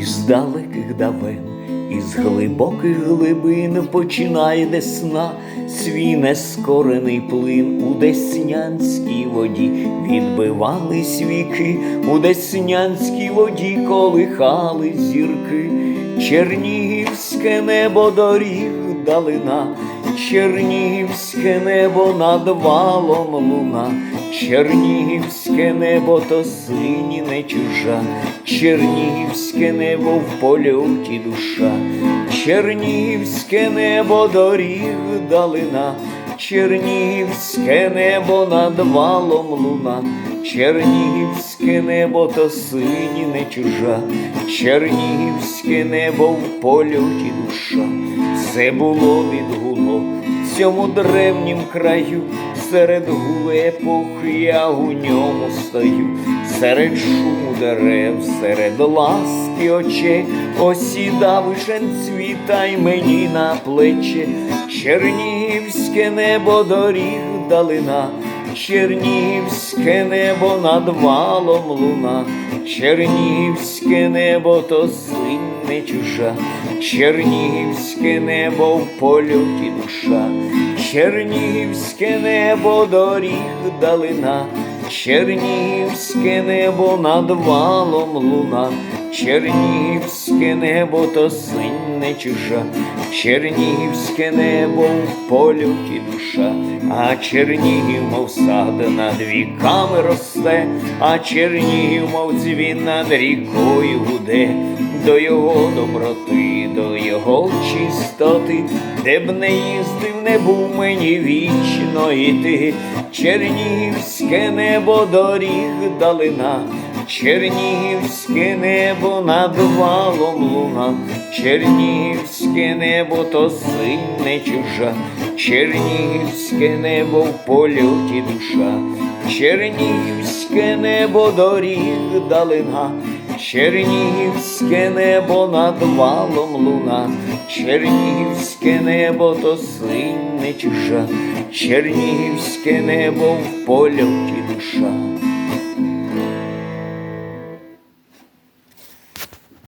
Із далеких давен, із глибоких глибин починає десна свій нескорений плин у деснянській воді. Відбивались віки, у деснянській воді колихали зірки, Чернігівське небо доріг далина, Чернігівське небо над валом луна, Чернігівське небо то сині не чужа, Чернігівське небо в польоті душа, Чернігівське небо доріг далина, Чернігівське небо над валом луна, Чернігівське небо то сині не чужа, Чернігівське небо в польоті душа, все було відгуло в цьому древнім краю, серед гули епохи я у ньому стою, серед шуму дерев, серед ласки очей, осіда вишен цвіта й мені на плече, Чернігівське небо доріг далина. Чернігівське небо над валом луна, Чернігівське небо то синь не чужа, Чернігівське небо в польоті душа, Чернігівське небо доріг далина, Чернігівське небо над валом луна, Чернігівське небо то синь чужа, Чернігівське небо в польоті душа, а Чернігів, мов сад над віками росте, а Чернігів, мов дзвін над рікою гуде, до його доброти, до його чистоти, де б не їздив, не був мені вічно іти, Чернігівське небо доріг далина. Чернігівське небо над валом луна, Чернігівське небо то синь чужа, Чернігівське небо в польоті душа, Чернігівське небо доріг далина, Чернігівське небо над валом луна, Чернігівське небо то синь чужа, Чернігівське небо в польоті душа.